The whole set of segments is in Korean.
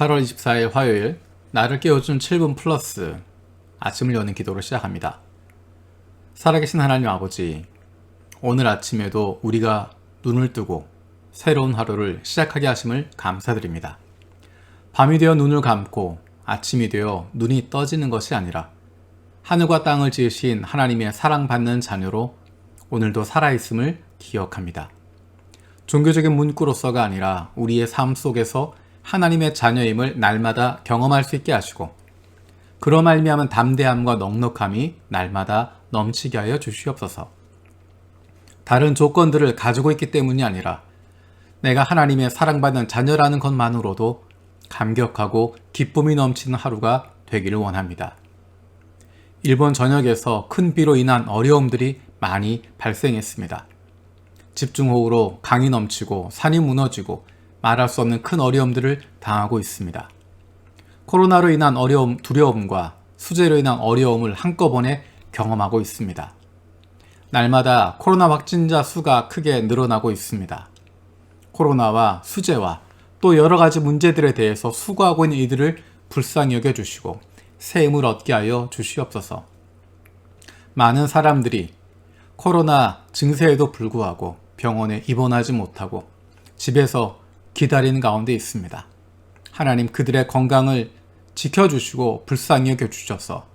8월 24일 화요일 나를 깨워준 7분 플러스 아침을 여는 기도로 시작합니다. 살아계신 하나님 아버지, 오늘 아침에도 우리가 눈을 뜨고 새로운 하루를 시작하게 하심을 감사드립니다. 밤이 되어 눈을 감고 아침이 되어 눈이 떠지는 것이 아니라 하늘과 땅을 지으신 하나님의 사랑받는 자녀로 오늘도 살아있음을 기억합니다. 종교적인 문구로서가 아니라 우리의 삶 속에서 하나님의 자녀임을 날마다 경험할 수 있게 하시고 그로 말미암은 담대함과 넉넉함이 날마다 넘치게 하여 주시옵소서. 다른 조건들을 가지고 있기 때문이 아니라 내가 하나님의 사랑받는 자녀라는 것만으로도 감격하고 기쁨이 넘치는 하루가 되기를 원합니다. 일본 전역에서 큰 비로 인한 어려움들이 많이 발생했습니다. 집중호우로 강이 넘치고 산이 무너지고 말할 수 없는 큰 어려움들을 당하고 있습니다. 코로나로 인한 어려움, 두려움과 수재로 인한 어려움을 한꺼번에 경험하고 있습니다. 날마다 코로나 확진자 수가 크게 늘어나고 있습니다. 코로나와 수재와 또 여러 가지 문제들에 대해서 수고하고 있는 이들을 불쌍히 여겨주시고 새 힘을 얻게 하여 주시옵소서. 많은 사람들이 코로나 증세에도 불구하고 병원에 입원하지 못하고 집에서 기다리는 가운데 있습니다. 하나님 그들의 건강을 지켜주시고 불쌍히 여겨주셔서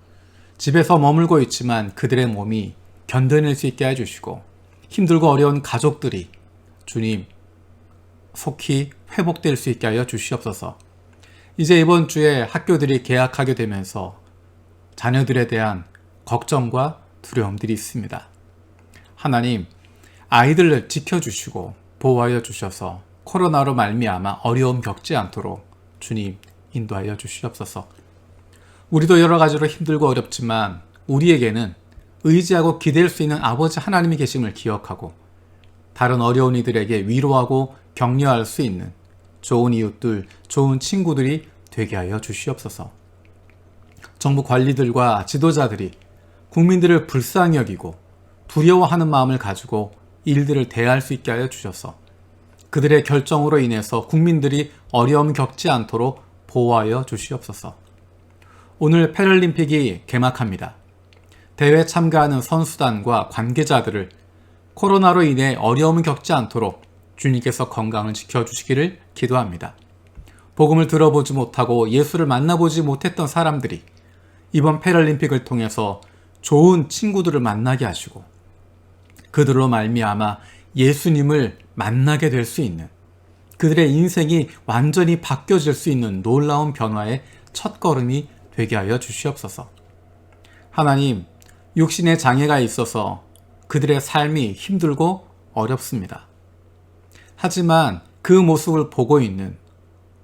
집에서 머물고 있지만 그들의 몸이 견뎌낼 수 있게 해주시고 힘들고 어려운 가족들이 주님 속히 회복될 수 있게 하여 주시옵소서. 이제 이번 주에 학교들이 개학하게 되면서 자녀들에 대한 걱정과 두려움들이 있습니다. 하나님, 아이들을 지켜주시고 보호하여 주셔서 코로나로 말미암아 어려움 겪지 않도록 주님 인도하여 주시옵소서. 우리도 여러 가지로 힘들고 어렵지만 우리에게는 의지하고 기댈 수 있는 아버지 하나님이 계심을 기억하고 다른 어려운 이들에게 위로하고 격려할 수 있는 좋은 이웃들, 좋은 친구들이 되게 하여 주시옵소서. 정부 관리들과 지도자들이 국민들을 불쌍히 여기고 두려워하는 마음을 가지고 일들을 대할 수 있게 하여 주셔서 그들의 결정으로 인해서 국민들이 어려움 겪지 않도록 보호하여 주시옵소서. 오늘 패럴림픽이 개막합니다. 대회 참가하는 선수단과 관계자들을 코로나로 인해 어려움을 겪지 않도록 주님께서 건강을 지켜주시기를 기도합니다. 복음을 들어보지 못하고 예수를 만나보지 못했던 사람들이 이번 패럴림픽을 통해서 좋은 친구들을 만나게 하시고 그들로 말미암아 예수님을 만나게 될 수 있는 그들의 인생이 완전히 바뀌어질 수 있는 놀라운 변화의 첫 걸음이 되게 하여 주시옵소서. 하나님, 육신의 장애가 있어서 그들의 삶이 힘들고 어렵습니다. 하지만 그 모습을 보고 있는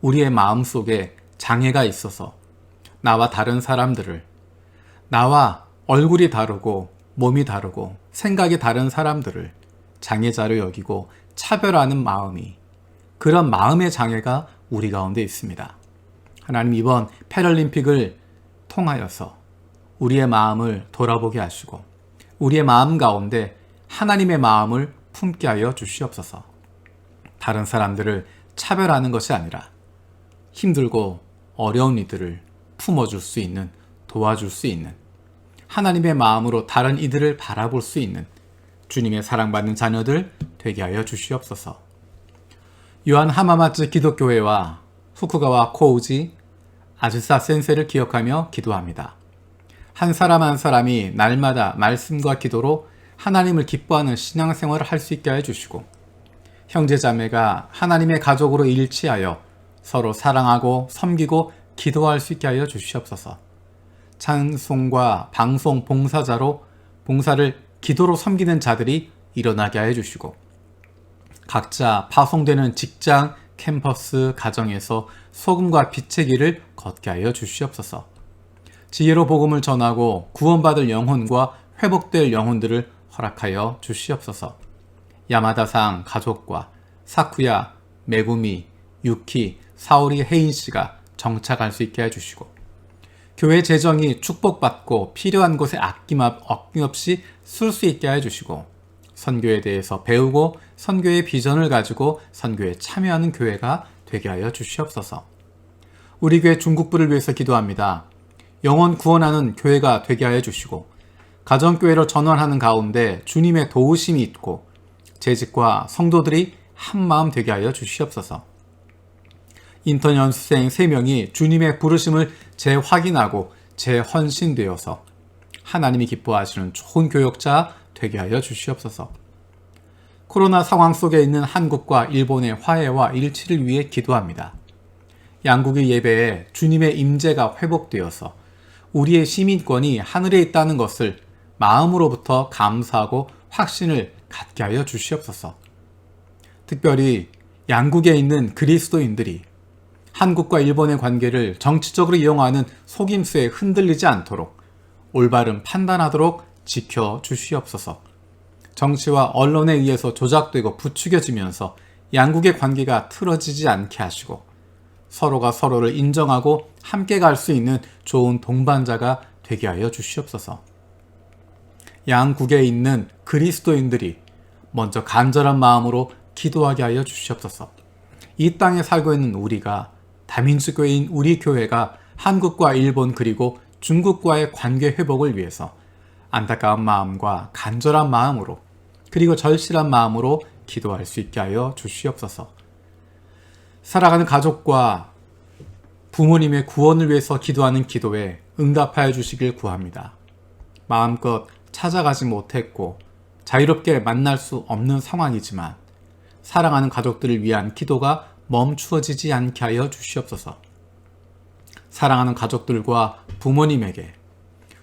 우리의 마음 속에 장애가 있어서 나와 다른 사람들을 나와 얼굴이 다르고 몸이 다르고 생각이 다른 사람들을 장애자로 여기고 차별하는 마음이 그런 마음의 장애가 우리 가운데 있습니다. 하나님 이번 패럴림픽을 통하여서 우리의 마음을 돌아보게 하시고 우리의 마음 가운데 하나님의 마음을 품게 하여 주시옵소서. 다른 사람들을 차별하는 것이 아니라 힘들고 어려운 이들을 품어줄 수 있는 도와줄 수 있는 하나님의 마음으로 다른 이들을 바라볼 수 있는 주님의 사랑받는 자녀들 되게 하여 주시옵소서. 요한 하마마츠 기독교회와 후쿠가와 코우지 아즈사 센세를 기억하며 기도합니다. 한 사람 한 사람이 날마다 말씀과 기도로 하나님을 기뻐하는 신앙생활을 할 수 있게 해주시고 형제자매가 하나님의 가족으로 일치하여 서로 사랑하고 섬기고 기도할 수 있게 하여 주시옵소서. 찬송과 방송 봉사자로 봉사를 기도로 섬기는 자들이 일어나게 해 주시고 각자 파송되는 직장, 캠퍼스, 가정에서 소금과 빛의 길을 걷게 하여 주시옵소서. 지혜로 복음을 전하고 구원받을 영혼과 회복될 영혼들을 허락하여 주시옵소서. 야마다상 가족과 사쿠야, 메구미, 유키, 사오리 혜인 씨가 정착할 수 있게 해주시고 교회 재정이 축복받고 필요한 곳에 아낌없이 쓸 수 있게 해주시고 선교에 대해서 배우고 선교의 비전을 가지고 선교에 참여하는 교회가 되게 하여 주시옵소서. 우리 교회 중국부를 위해서 기도합니다. 영원 구원하는 교회가 되게 하여 주시고 가정교회로 전환하는 가운데 주님의 도우심이 있고 재직과 성도들이 한 마음 되게 하여 주시옵소서. 인턴 연수생 3명이 주님의 부르심을 재확인하고 재헌신되어서 하나님이 기뻐하시는 좋은 교역자 되게 하여 주시옵소서. 코로나 상황 속에 있는 한국과 일본의 화해와 일치를 위해 기도합니다. 양국의 예배에 주님의 임재가 회복되어서 우리의 시민권이 하늘에 있다는 것을 마음으로부터 감사하고 확신을 갖게 하여 주시옵소서. 특별히 양국에 있는 그리스도인들이 한국과 일본의 관계를 정치적으로 이용하는 속임수에 흔들리지 않도록 올바른 판단하도록 지켜 주시옵소서. 정치와 언론에 의해서 조작되고 부추겨지면서 양국의 관계가 틀어지지 않게 하시고 서로가 서로를 인정하고 함께 갈 수 있는 좋은 동반자가 되게 하여 주시옵소서. 양국에 있는 그리스도인들이 먼저 간절한 마음으로 기도하게 하여 주시옵소서. 이 땅에 살고 있는 우리가 다민주교회인 우리 교회가 한국과 일본 그리고 중국과의 관계 회복을 위해서 안타까운 마음과 간절한 마음으로 그리고 절실한 마음으로 기도할 수 있게 하여 주시옵소서. 살아가는 가족과 부모님의 구원을 위해서 기도하는 기도에 응답하여 주시길 구합니다. 마음껏 찾아가지 못했고 자유롭게 만날 수 없는 상황이지만 사랑하는 가족들을 위한 기도가 멈추어지지 않게 하여 주시옵소서. 사랑하는 가족들과 부모님에게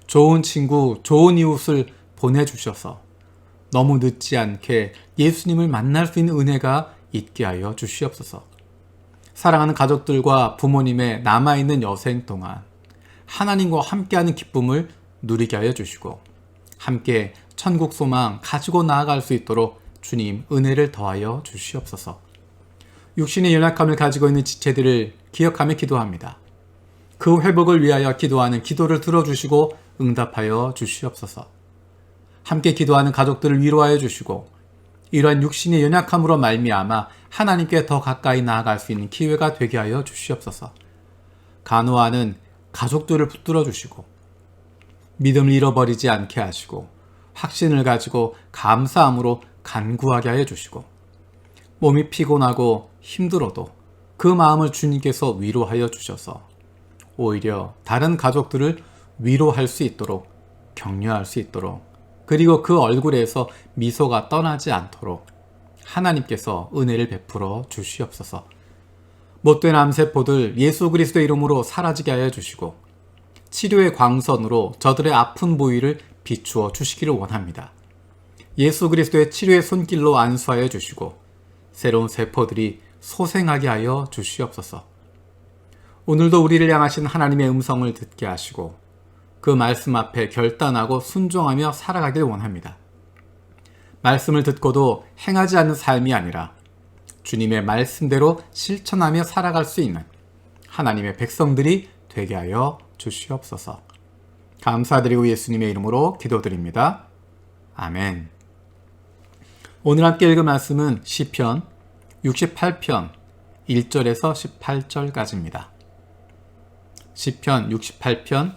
좋은 친구, 좋은 이웃을 보내주셔서 너무 늦지 않게 예수님을 만날 수 있는 은혜가 있게 하여 주시옵소서. 사랑하는 가족들과 부모님의 남아있는 여생 동안 하나님과 함께하는 기쁨을 누리게 하여 주시고 함께 천국 소망 가지고 나아갈 수 있도록 주님 은혜를 더하여 주시옵소서. 육신의 연약함을 가지고 있는 지체들을 기억하며 기도합니다. 그 회복을 위하여 기도하는 기도를 들어주시고 응답하여 주시옵소서. 함께 기도하는 가족들을 위로하여 주시고 이러한 육신의 연약함으로 말미암아 하나님께 더 가까이 나아갈 수 있는 기회가 되게 하여 주시옵소서. 간호하는 가족들을 붙들어 주시고 믿음을 잃어버리지 않게 하시고 확신을 가지고 감사함으로 간구하게 하여 주시고 몸이 피곤하고 힘들어도 그 마음을 주님께서 위로하여 주셔서 오히려 다른 가족들을 위로할 수 있도록 격려할 수 있도록 그리고 그 얼굴에서 미소가 떠나지 않도록 하나님께서 은혜를 베풀어 주시옵소서. 못된 암세포들 예수 그리스도 이름으로 사라지게 하여 주시고 치료의 광선으로 저들의 아픈 부위를 비추어 주시기를 원합니다. 예수 그리스도의 치료의 손길로 안수하여 주시고 새로운 세포들이 소생하게 하여 주시옵소서. 오늘도 우리를 향하신 하나님의 음성을 듣게 하시고 그 말씀 앞에 결단하고 순종하며 살아가길 원합니다. 말씀을 듣고도 행하지 않는 삶이 아니라 주님의 말씀대로 실천하며 살아갈 수 있는 하나님의 백성들이 되게 하여 주시옵소서. 감사드리고 예수님의 이름으로 기도드립니다. 아멘. 오늘 함께 읽은 말씀은 시편 68편 1절에서 18절까지입니다. 시편 68편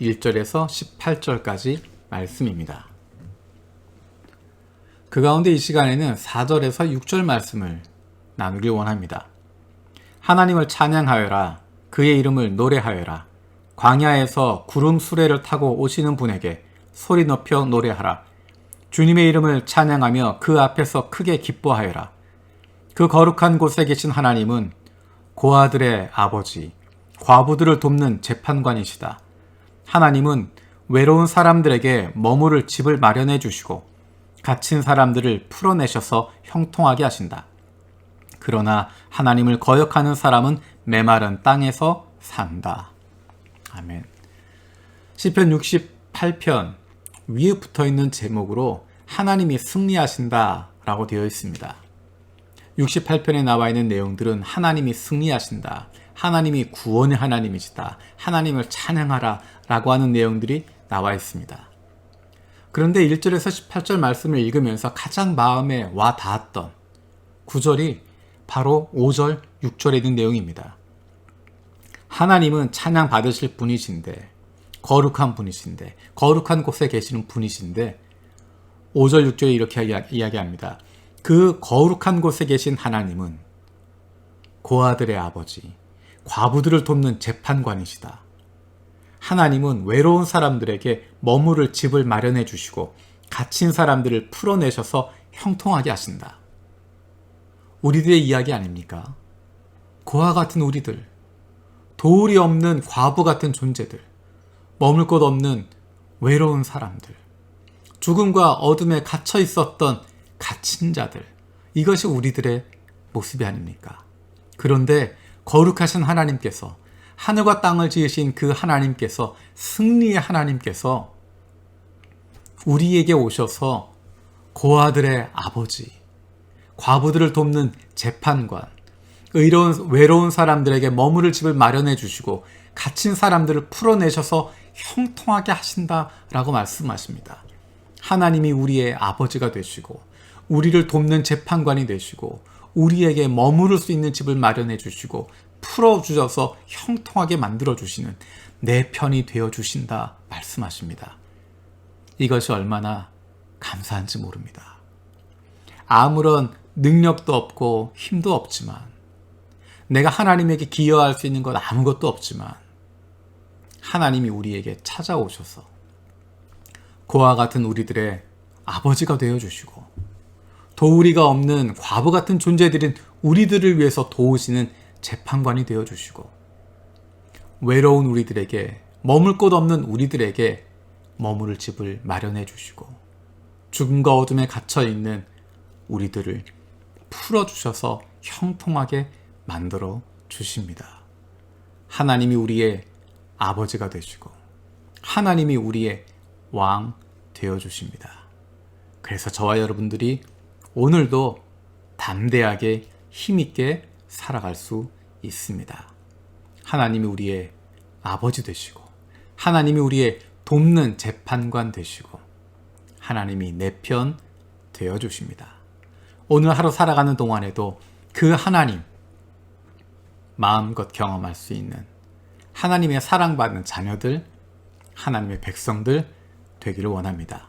1절에서 18절까지 말씀입니다. 그 가운데 이 시간에는 4절에서 6절 말씀을 나누길 원합니다. 하나님을 찬양하여라. 그의 이름을 노래하여라. 광야에서 구름 수레를 타고 오시는 분에게 소리 높여 노래하라. 주님의 이름을 찬양하며 그 앞에서 크게 기뻐하여라. 그 거룩한 곳에 계신 하나님은 고아들의 아버지, 과부들을 돕는 재판관이시다. 하나님은 외로운 사람들에게 머무를 집을 마련해 주시고 갇힌 사람들을 풀어내셔서 형통하게 하신다. 그러나 하나님을 거역하는 사람은 메마른 땅에서 산다. 아멘. 시편 68편 위에 붙어 있는 제목으로 하나님이 승리하신다 라고 되어 있습니다. 68편에 나와 있는 내용들은 하나님이 승리하신다. 하나님이 구원의 하나님이시다. 하나님을 찬양하라 라고 하는 내용들이 나와 있습니다. 그런데 1절에서 18절 말씀을 읽으면서 가장 마음에 와 닿았던 구절이 바로 5절, 6절에 있는 내용입니다. 하나님은 찬양 받으실 분이신데 거룩한 분이신데 거룩한 곳에 계시는 분이신데 5절 6절에 이렇게 이야- 이야기합니다. 그 거룩한 곳에 계신 하나님은 고아들의 아버지, 과부들을 돕는 재판관이시다. 하나님은 외로운 사람들에게 머무를 집을 마련해 주시고 갇힌 사람들을 풀어내셔서 형통하게 하신다. 우리들의 이야기 아닙니까? 고아 같은 우리들, 도울이 없는 과부 같은 존재들, 머물 곳 없는 외로운 사람들, 죽음과 어둠에 갇혀 있었던 갇힌 자들, 이것이 우리들의 모습이 아닙니까? 그런데 거룩하신 하나님께서 하늘과 땅을 지으신 그 하나님께서 승리의 하나님께서 우리에게 오셔서 고아들의 아버지, 과부들을 돕는 재판관, 의로운 외로운 사람들에게 머무를 집을 마련해 주시고 갇힌 사람들을 풀어내셔서 형통하게 하신다라고 말씀하십니다. 하나님이 우리의 아버지가 되시고 우리를 돕는 재판관이 되시고 우리에게 머무를 수 있는 집을 마련해 주시고 풀어 주셔서 형통하게 만들어 주시는 내 편이 되어 주신다 말씀하십니다. 이것이 얼마나 감사한지 모릅니다. 아무런 능력도 없고 힘도 없지만 내가 하나님에게 기여할 수 있는 것 아무것도 없지만 하나님이 우리에게 찾아오셔서 고아 같은 우리들의 아버지가 되어 주시고 도우리가 없는 과부 같은 존재들인 우리들을 위해서 도우시는 재판관이 되어 주시고 외로운 우리들에게 머물 곳 없는 우리들에게 머무를 집을 마련해 주시고 죽음과 어둠에 갇혀 있는 우리들을 풀어 주셔서 형통하게 만들어 주십니다. 하나님이 우리의 아버지가 되시고 하나님이 우리의 왕 되어 주십니다. 그래서 저와 여러분들이 오늘도 담대하게 힘있게 살아갈 수 있습니다. 하나님이 우리의 아버지 되시고 하나님이 우리의 돕는 재판관 되시고 하나님이 내 편 되어 주십니다. 오늘 하루 살아가는 동안에도 그 하나님 마음껏 경험할 수 있는 하나님의 사랑받는 자녀들, 하나님의 백성들 되기를 원합니다.